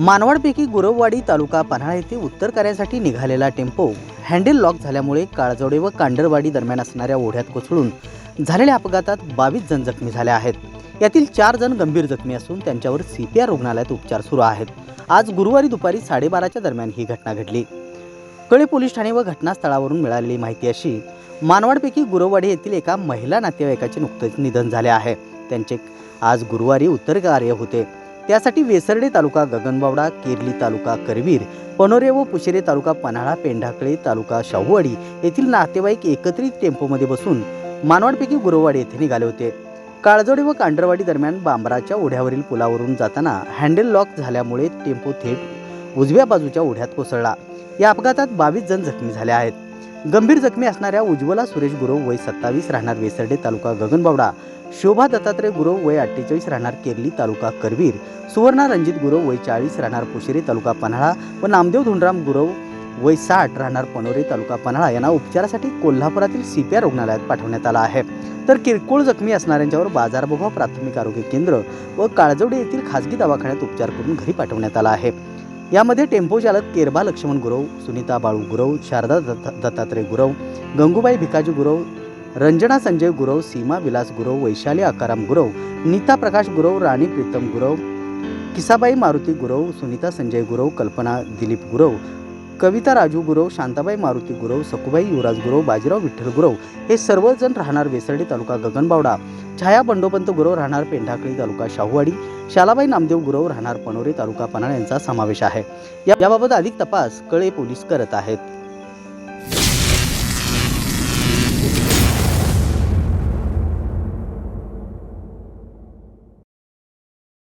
मानवाडपैकी गुरववाडी तालुका पन्हाळा येथे उत्तर कार्यासाठी निघालेला टेम्पो हँडल लॉक झाल्यामुळे काळजोडे व कांडरवाडी दरम्यान असणाऱ्या ओढ्यात कोसळून झालेल्या अपघातात बावीस जण जखमी झाले आहेत. यातील चार जण गंभीर जखमी असून त्यांच्यावर सी पी आर रुग्णालयात उपचार सुरू आहेत. आज गुरुवारी दुपारी साडेबाराच्या दरम्यान ही घटना घडली. कळे पोलीस ठाणे व घटनास्थळावरून मिळालेली माहिती अशी मानवाडपैकी गुरववाडी येथील एका महिला नातेवाईकाचे नुकतेच निधन झाले आहे. त्यांचे आज गुरुवारी उत्तर कार्य होते. त्यासाठी वेसर्डे तालुका गगनबावडा केरली तालुका करवीर पनोरे व पुशेरे तालुका पन्हाळा पेंढाकळे तालुका शाहूवाडी येथील नातेवाईक एकत्रित टेम्पोमध्ये बसून मानवाडपैकी गुरुवाडी येथे निघाले होते. काळजोडे व कांडरवाडी दरम्यान बांबराच्या ओढ्यावरील पुलावरून जाताना हँडल लॉक झाल्यामुळे टेम्पो थेट उजव्या बाजूच्या ओढ्यात कोसळला. या अपघातात बावीस जण जखमी झाले आहेत. गंभीर जखमी असणाऱ्या उज्ज्वला सुरेश गुरव वय सत्तावीस राहणार वेसर्डे तालुका गगनबावडा. शोभा दत्तात्रय गुरव वय अठ्ठेचाळीस राहणार केरली तालुका करवीर. सुवर्णा रणजित गुरव वय चाळीस राहणार पुशेरी तालुका पन्हाळा व नामदेव धुंडराम गुरव वय साठ राहणार पनोरे तालुका पन्हाळा यांना उपचारासाठी कोल्हापुरातील सीपीआर रुग्णालयात पाठवण्यात आला आहे. तर किरकोळ जखमी असणाऱ्यांच्यावर बाजारभोगा प्राथमिक आरोग्य केंद्र व काळजवडे येथील खासगी दवाखान्यात उपचार करून घरी पाठवण्यात आला आहे. यामध्ये टेम्पो चालक केरबा लक्ष्मण गुरव सुनीता बाळू गुरव शारदा दत्ता दत्तात्रय गुरव गंगूबाई भिकाजी गुरव रंजना संजय गुरव सीमा विलास गुरव वैशाली आकाराम गुरव नीता प्रकाश गुरव राणी प्रीतम गुरव किसाबाई मारुती गुरव सुनीता संजय गुरव कल्पना दिलीप गुरव कविता राजू गुरव शांताबाई मारुती गुरव सकुबाई युवराज गुरव बाजीराव विठ्ठल गुरव हे सर्वजण राहणार वेसर्डी तालुका गगनबावडा छाया बंडोपंत गुरव राहणार पेंढाकळी तालुका शाहूवाडी शालाबाई नामदेव गुरव राहणार पणोरे तालुका पन्हाळ यांचा समावेश आहे. या- याबाबत अधिक तपास कळे पोलीस करत आहेत.